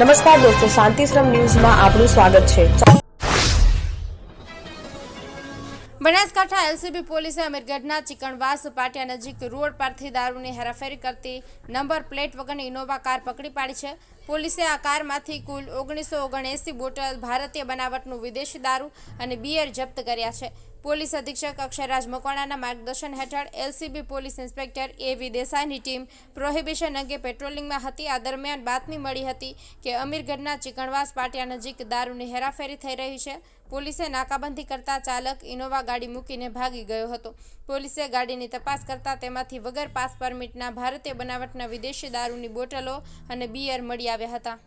નમસ્કાર દોસ્તો શાંતિશ્રમ ન્યૂઝમાં આપનું સ્વાગત છે. બનાસકાંઠા એલસીબી પોલીસે અમીરગઢના ચિકણવાસ પાટિયા નજીક રોડ પરથી દારૂની હેરાફેરી કરતી નંબર પ્લેટ વગરની ઇનોવા કાર પકડી પાડી છે. પોલીસે આ કારમાંથી કુલ ઓગણીસો ઓગણએંસી બોટલ ભારતીય બનાવટનું વિદેશી દારૂ અને બિયર જપ્ત કર્યા છે. પોલીસ અધિક્ષક અક્ષયરાજ મકવાણાના માર્ગદર્શન હેઠળ LCB police inspector A V દેસાઈની team prohibition અંગે પેટ્રોલિંગમાં હતી. આ દરમિયાન બાતમી મળી હતી કે અમીરગઢના ચિકણવાસ પાટિયા નજીક દારૂની હેરાફેરી થઈ રહી છે. પોલીસે નાકાબંધી કરતા ચાલક ઇનોવા ગાડી મૂકીને ભાગી ગયો હતો. પોલીસે ગાડીની તપાસ કરતા તેમાંથી વગર પાસ પરમિટના ભારતીય બનાવટના વિદેશી દારૂની બોટલો અને બિયર મળી આવ્યા હતા.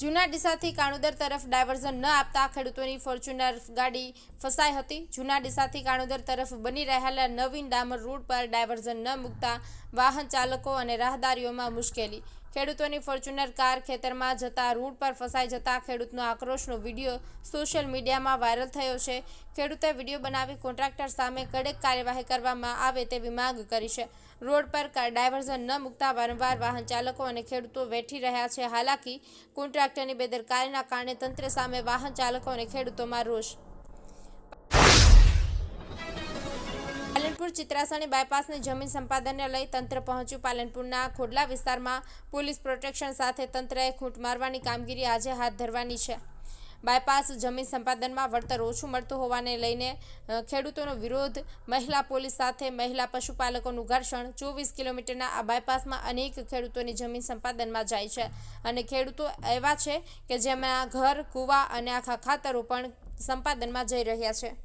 જૂના ડીસાથી કાણોદર તરફ ડાયવર્ઝન ન આપતા ખેડૂતોની ફોર્ચ્યુનર ગાડી ફસાઈ હતી. જૂના ડીસાથી કાણોદર તરફ બની રહેલા નવીન ડામર રોડ પર ડાયવર્ઝન ન મૂકતા વાહન ચાલકો અને રાહદારીઓમાં મુશ્કેલી ખેડૂતોની ફોર્ચ્યુનર કાર ખેતરમાં જતા રૂટ પર ફસાઈ જતા ખેડૂતનો આક્રોશનો વીડિયો સોશિયલ મીડિયામાં વાયરલ થયો છે. ખેડૂતે વીડિયો બનાવી કોન્ટ્રાક્ટર સામે કડક કાર્યવાહી કરવામાં આવે તેવી માંગ કરી છે. રોડ પર ડાયવર્ઝન ન મૂકતા વારંવાર વાહન ચાલકો અને ખેડૂતો વેઠી રહ્યા છે. હાલાકી કોન્ટ્રાક્ટરની બેદરકારીના કારણે તંત્ર સામે વાહન ચાલકો અને ખેડૂતોમાં રોષ પાલનપુર ચિત્રાસણી બાયપાસની જમીન સંપાદનને લઈ તંત્ર પહોંચ્યું. પાલનપુરના ખોડલા વિસ્તારમાં પોલીસ પ્રોટેક્શન સાથે તંત્રએ ખૂંટ મારવાની કામગીરી આજે હાથ ધરવાની છે. બાયપાસ જમીન સંપાદનમાં વળતર ઓછું મળતું હોવાને લઈને ખેડૂતોનો વિરોધ, મહિલા પોલીસ સાથે મહિલા પશુપાલકોનું ઘર્ષણ, ચોવીસ કિલોમીટરના આ બાયપાસમાં અનેક ખેડૂતોની જમીન સંપાદનમાં જાય છે. અને ખેડૂતો એવા છે કે જેમાં ઘર, કૂવા અને આખા ખાતરો પણ સંપાદનમાં જઈ રહ્યા છે.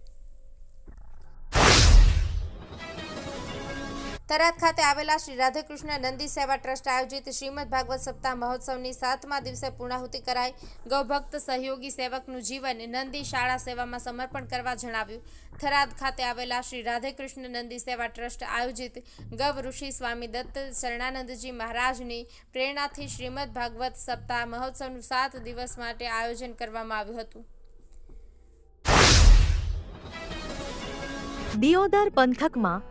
થરાદ ખાતે આવેલા શ્રી રાધેકૃષ્ણ નંદી સેવા ટ્રસ્ટ આયોજિત શ્રીમદ ભાગવત સપ્તાહ મહોત્સવની સાતમા દિવસે પૂર્ણાહુતિ કરાઈ. ગૌભક્ત સહયોગી સેવકનું જીવન નંદી શાળા સેવામાં સમર્પણ કરવા જણાવ્યું. થરાદ ખાતે આવેલા શ્રી રાધેકૃષ્ણ નંદી સેવા ટ્રસ્ટ આયોજિત ગવ ઋષિ સ્વામી દત્ત શરણાનંદજી મહારાજની પ્રેરણાથી શ્રીમદ ભાગવત સપ્તાહ મહોત્સવનું સાત દિવસ માટે આયોજન કરવામાં આવ્યું હતું. દિયોદર પંથકમાં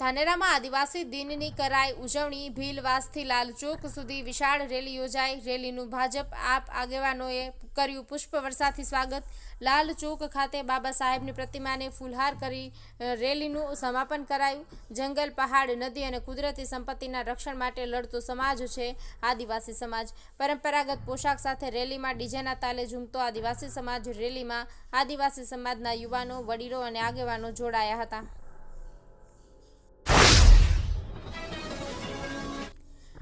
ધાનેરામાં આદિવાસી દિનની કરાઈ ઉજવણી ભીલવાસથી લાલચોક સુધી વિશાળ રેલી યોજાઈ. રેલીનું ભાજપ આપ આગેવાનોએ કર્યું પુષ્પવર્ષાથી સ્વાગત. લાલચોક ખાતે બાબા સાહેબની પ્રતિમાને ફૂલહાર કરી રેલીનું સમાપન કરાયું. જંગલ, પહાડ, નદી અને કુદરતી સંપત્તિના રક્ષણ માટે લડતો સમાજ છે આદિવાસી સમાજ. પરંપરાગત પોશાક સાથે રેલીમાં ડીજેના તાલે ઝૂમતો આદિવાસી સમાજ. રેલીમાં આદિવાસી સમાજના યુવાનો, વડીલો અને આગેવાનો જોડાયા હતા.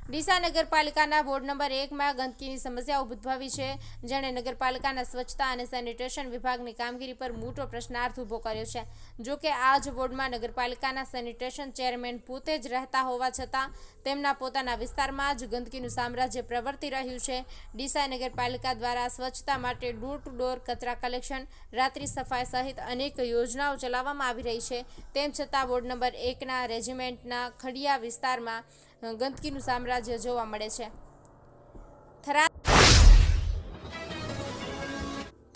ડીસા નગરપાલિકાના વોર્ડ નંબર એકમાં ગંદકીની સમસ્યા ઉદ્ભવી છે. જેણે નગરપાલિકાના સ્વચ્છતા અને સેનિટેશન વિભાગની કામગીરી પર મોટો પ્રશ્નાર્થ ઊભો કર્યો છે. જો કે આ જ વોર્ડમાં નગરપાલિકાના સેનિટેશન ચેરમેન પોતે જ રહેતા હોવા છતાં તેમના પોતાના વિસ્તારમાં જ ગંદકીનું સામ્રાજ્ય પ્રવર્તી રહ્યું છે. ડીસા નગરપાલિકા દ્વારા સ્વચ્છતા માટે ડોર ટુ ડોર કચરા કલેક્શન, રાત્રિ સફાઈ સહિત અનેક યોજનાઓ ચલાવવામાં આવી રહી છે. તેમ છતાં વોર્ડ નંબર એકના રેજિમેન્ટના ખડિયા વિસ્તારમાં ગંદકીનું સામ્રાજ્ય જોવા મળે છે.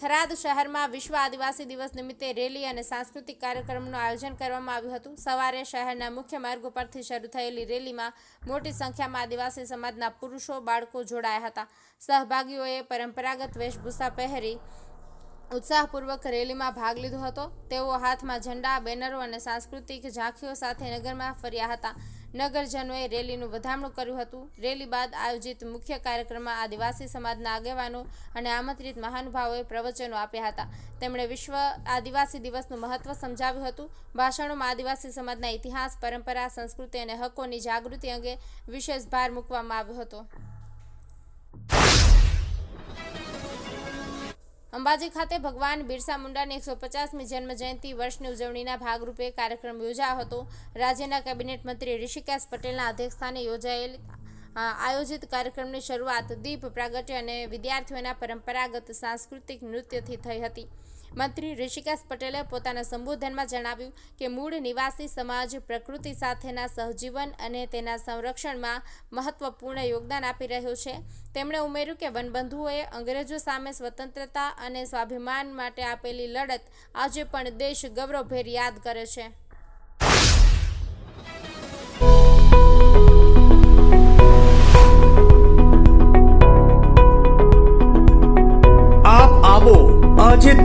થરાદ શહેરમાં વિશ્વ આદિવાસી દિવસ નિમિત્તે રેલી અને સાંસ્કૃતિક કાર્યક્રમનું આયોજન કરવામાં આવ્યું હતું. સવારે શહેરના મુખ્ય માર્ગ પરથી શરૂ થયેલી રેલીમાં મોટી સંખ્યામાં આદિવાસી સમાજના પુરુષો, બાળકો જોડાયા હતા. સહભાગીઓએ પરંપરાગત વેશભૂષા પહેરી ઉત્સાહપૂર્વક રેલીમાં ભાગ લીધો હતો. તેઓ હાથમાં ઝંડા, બેનરો અને સાંસ્કૃતિક ઝાંખીઓ સાથે નગરમાં ફર્યા હતા. નગરજનોએ રેલીનું વધામણું કર્યું હતું. રેલી બાદ આયોજિત મુખ્ય કાર્યક્રમમાં આદિવાસી સમાજના આગેવાનો અને આમંત્રિત મહાનુભાવોએ પ્રવચનો આપ્યા હતા. તેમણે વિશ્વ આદિવાસી દિવસનું મહત્વ સમજાવ્યું હતું. ભાષણોમાં આદિવાસી સમાજના ઇતિહાસ, પરંપરા, સંસ્કૃતિ અને હકોની જાગૃતિ અંગે વિશેષ ભાર મૂકવામાં આવ્યો હતો. અંબાજી ખાતે ભગવાન બિરસા મુંડાની એકસો પચાસમી જન્મ જયંતિ વર્ષની ઉજવણીના ભાગરૂપે કાર્યક્રમ યોજાયો હતો. રાજ્યના કેબિનેટ મંત્રી ઋષિકેશ પટેલના અધ્યક્ષસ્થાને યોજાયેલ આયોજિત કાર્યક્રમની શરૂઆત દીપ પ્રાગટ્ય અને વિદ્યાર્થીઓના પરંપરાગત સાંસ્કૃતિક નૃત્યથી થઈ હતી. મંત્રી ઋષિકેશ પટેલે પોતાના સંબોધનમાં જણાવ્યું કે મૂળ નિવાસી સમાજ પ્રકૃતિ સાથેના સહજીવન અને તેના સંરક્ષણમાં મહત્વપૂર્ણ યોગદાન આપી રહ્યો છે. તેમણે ઉમેર્યું કે વનબંધુઓએ અંગ્રેજો સામે સ્વતંત્રતા અને સ્વાભિમાન માટે આપેલી લડત આજે પણ દેશ ગૌરવભેર યાદ કરે છે.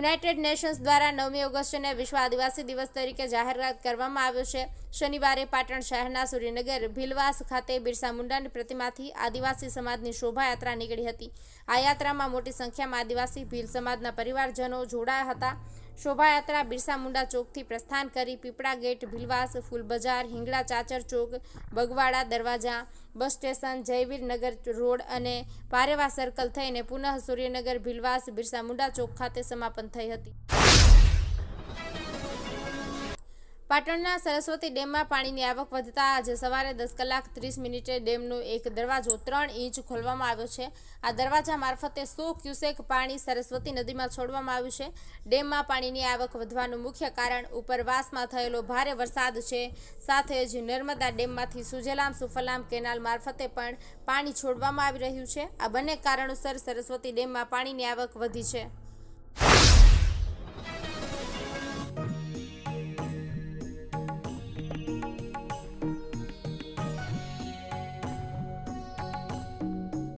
યુનાઇટેડ નેશન્સ દ્વારા નવમી ઓગસ્ટને વિશ્વ આદિવાસી દિવસ તરીકે જાહેરાત કરવામાં આવ્યો છે. શનિવારે પાટણ શહેરના સૂર્યનગર ભીલવાસ ખાતે બિરસા મુંડાની પ્રતિમાથી આદિવાસી સમાજની શોભાયાત્રા નીકળી હતી. આ યાત્રામાં મોટી સંખ્યામાં આદિવાસી, ભીલ સમાજના પરિવારજનો જોડાયા હતા. શોભાયાત્રા બિરસા મુંડા ચોકથી પ્રસ્થાન કરી પીપળા ગેટ, ભીલવાસ, ફૂલબજાર, હિંગળા ચાચર ચોક, બગવાડા દરવાજા, બસ સ્ટેશન જયવીરનગર રોડ અને પારેવા સર્કલ થઈને પુનઃ સૂર્યનગર, ભીલવાસ, બિરસા મુંડા ચોક ખાતે સમાપન થઈ હતી. પાટણના સરસ્વતી ડેમમાં પાણીની આવક વધતા આજે સવારે દસ કલાક ત્રીસ મિનિટે ડેમનો એક દરવાજો ત્રણ ઇંચ ખોલવામાં આવ્યો છે. આ દરવાજા મારફતે સો ક્યુસેક પાણી સરસ્વતી નદીમાં છોડવામાં આવ્યું છે. ડેમમાં પાણીની આવક વધવાનું મુખ્ય કારણ ઉપરવાસમાં થયેલો ભારે વરસાદ છે. સાથે જ નર્મદા ડેમમાંથી સુજલામ સુફલામ કેનાલ મારફતે પણ પાણી છોડવામાં આવી રહ્યું છે. આ બંને કારણોસર સરસ્વતી ડેમમાં પાણીની આવક વધી છે.